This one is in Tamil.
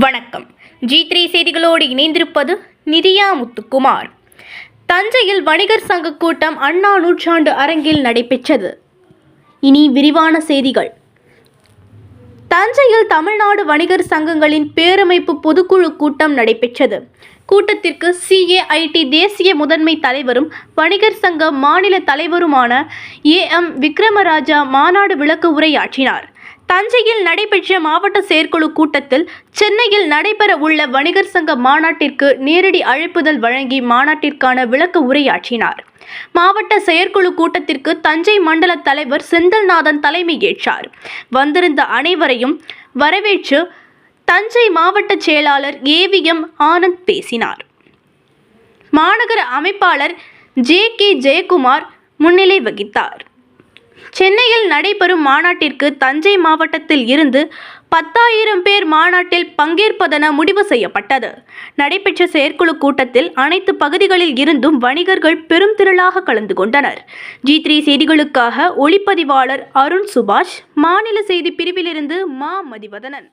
வணக்கம். ஜி த்ரீ செய்திகளோடு இணைந்திருப்பது நிதியா முத்துக்குமார். தஞ்சையில் வணிகர் சங்க கூட்டம் அண்ணா நூற்றாண்டு அரங்கில் நடைபெற்றது. இனி விரிவான செய்திகள். தஞ்சையில் தமிழ்நாடு வணிகர் சங்கங்களின் பேரமைப்பு பொதுக்குழு கூட்டம் நடைபெற்றது. கூட்டத்திற்கு சிஏஐடி தேசிய முதன்மை தலைவரும் வணிகர் சங்க மாநில தலைவருமான ஏ எம் விக்ரமராஜா மாநாடு விளக்க உரையாற்றினார். தஞ்சையில் நடைபெற்ற மாவட்ட செயற்குழு கூட்டத்தில் சென்னையில் நடைபெற உள்ள வணிகர் சங்க மாநாட்டிற்கு நேரடி அழைப்புதல் வழங்கி மாநாட்டிற்கான விளக்க உரையாற்றினார். மாவட்ட செயற்குழு கூட்டத்திற்கு தஞ்சை மண்டல தலைவர் செந்தில்நாதன் தலைமையேற்றார் வந்திருந்த அனைவரையும் வரவேற்று தஞ்சை மாவட்ட செயலாளர் ஏவிஎம் ஆனந்த் பேசினார். மாநகர அமைப்பாளர் ஜே கே ஜெயக்குமார் முன்னிலை வகித்தார். சென்னையில் நடைபெறும் மாநாட்டிற்கு தஞ்சை மாவட்டத்தில் இருந்து பத்தாயிரம் பேர் மாநாட்டில் பங்கேற்பதென முடிவு செய்யப்பட்டது. நடைபெற்ற செயற்குழு கூட்டத்தில் அனைத்து பகுதிகளில் இருந்தும் வணிகர்கள் பெரும் திரளாக கலந்து கொண்டனர். ஜி த்ரீ செய்திகளுக்காக ஒளிப்பதிவாளர் அருண் சுபாஷ் மாநில செய்தி பிரிவிலிருந்து மா மதிவதனன்.